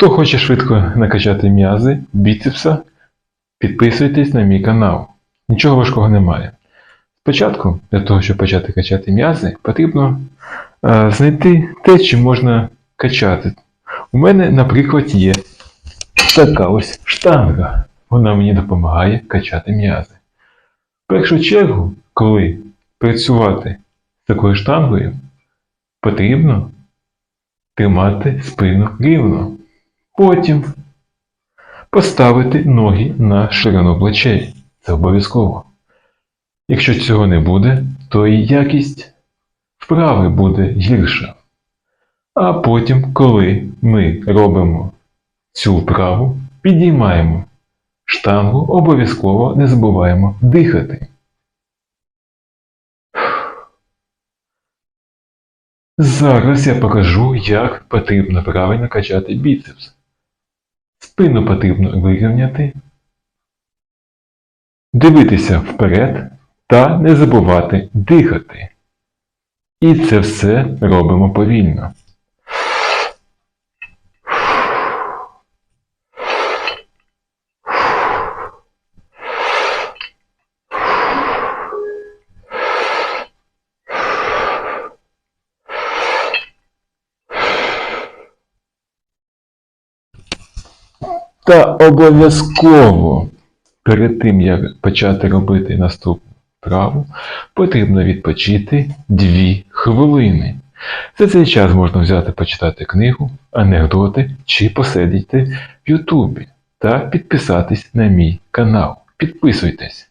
Хто хоче швидко накачати м'язи, біцепса, підписуйтесь на мій канал. Нічого важкого немає. Спочатку, для того, щоб почати качати м'язи, потрібно е, знайти те, чим можна качати. У мене, наприклад, є така ось штанга. Вона мені допомагає качати м'язи. В першу чергу, коли працювати з такою штангою, потрібно тримати спину рівно. Потім поставити ноги на ширину плечей. Це обов'язково. Якщо цього не буде, то і якість вправи буде гірша. А потім, коли ми робимо цю вправу, підіймаємо штангу, обов'язково не забуваємо дихати. Зараз я покажу, як потрібно правильно качати біцепс. Спину потрібно вирівняти, дивитися вперед та не забувати дихати. І це все робимо повільно. Та обов'язково перед тим, як почати робити наступну вправу, потрібно відпочити 2 хвилини. За цей час можна взяти почитати книгу, анекдоти чи посидіти в Ютубі та підписатись на мій канал. Підписуйтесь.